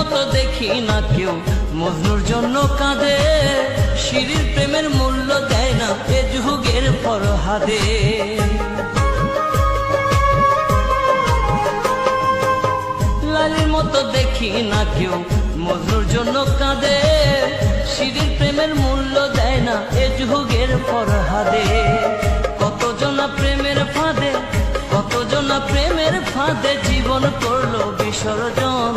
মতো দেখি না কেউ। মজনুর জন্য কাঁদে, শিরির প্রেমের মূল্য দেয় না এ যুগের ফরহাদে। লালির মতো দেখি না কেউ, মজনুর জন্য কাঁদে, শিরির প্রেমের মূল্য দেয় না এ যুগের ফরহাদে। কতজনা প্রেমের ফাঁদে, কতজনা প্রেমের ফাঁদে জীবন করল বিসর্জন।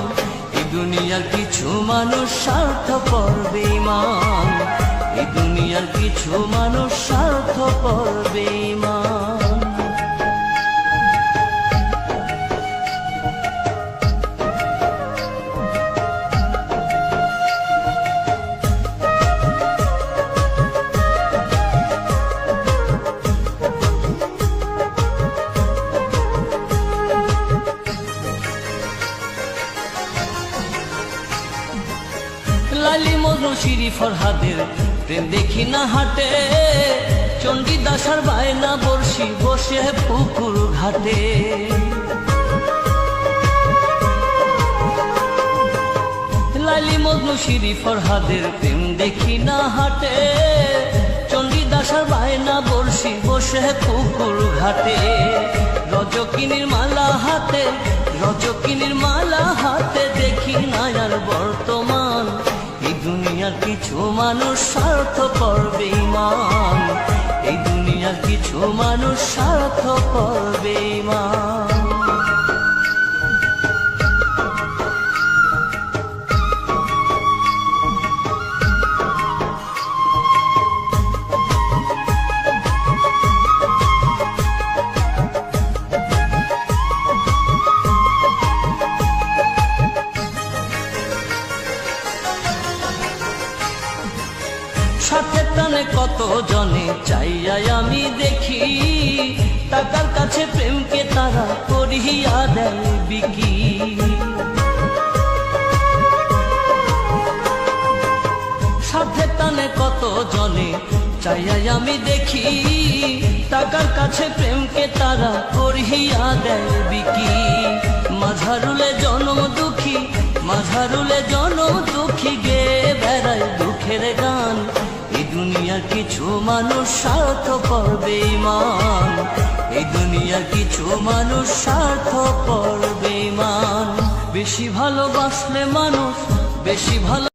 দুনিয়ার কিছু মানুষ স্বার্থ পড়বে মা এই দুনিয়ার কিছু মানুষ স্বার্থ পড়বে লালি মজনু শিরি ফরহাদের, প্রেম দেখি না হাটে। চণ্ডী দাসার বায়না বর্ষি বসে পুকুর ঘাটে। লালি প্রেম দেখি না হাটে। বায়না বর্ষি বসে পুকুর ঘাটে। রজকিনীর মালা হাতে, রজকিনীর মালা হাতে দেখি না আর বর্তমান দুনিয়ার কিছু মানুষ স্বার্থ করবে ইমান এই দুনিয়ার কিছু মানুষ স্বার্থ করবে টানে কত জনে চাইয়াই আমি দেখি। টাকার কাছে প্রেমকে তারা করিয়া দেয় বিকি। সাথে টানে কত জনে চাইয়াই আমি দেখি। টাকার কাছে প্রেমকে তারা করিয়া দেয় বিকি। মাঝারুলে জনম দুঃখী, মাঝারুলে জনম দুঃখী গে বেড়ায় দুঃখের গান। দুনিয়ার কিছু মানুষ স্বার্থ করবে মান। এই দুনিয়া কিছু মানুষ স্বার্থ করবে মান। বেশি ভালোবাসলে মানুষ বেশি ভালো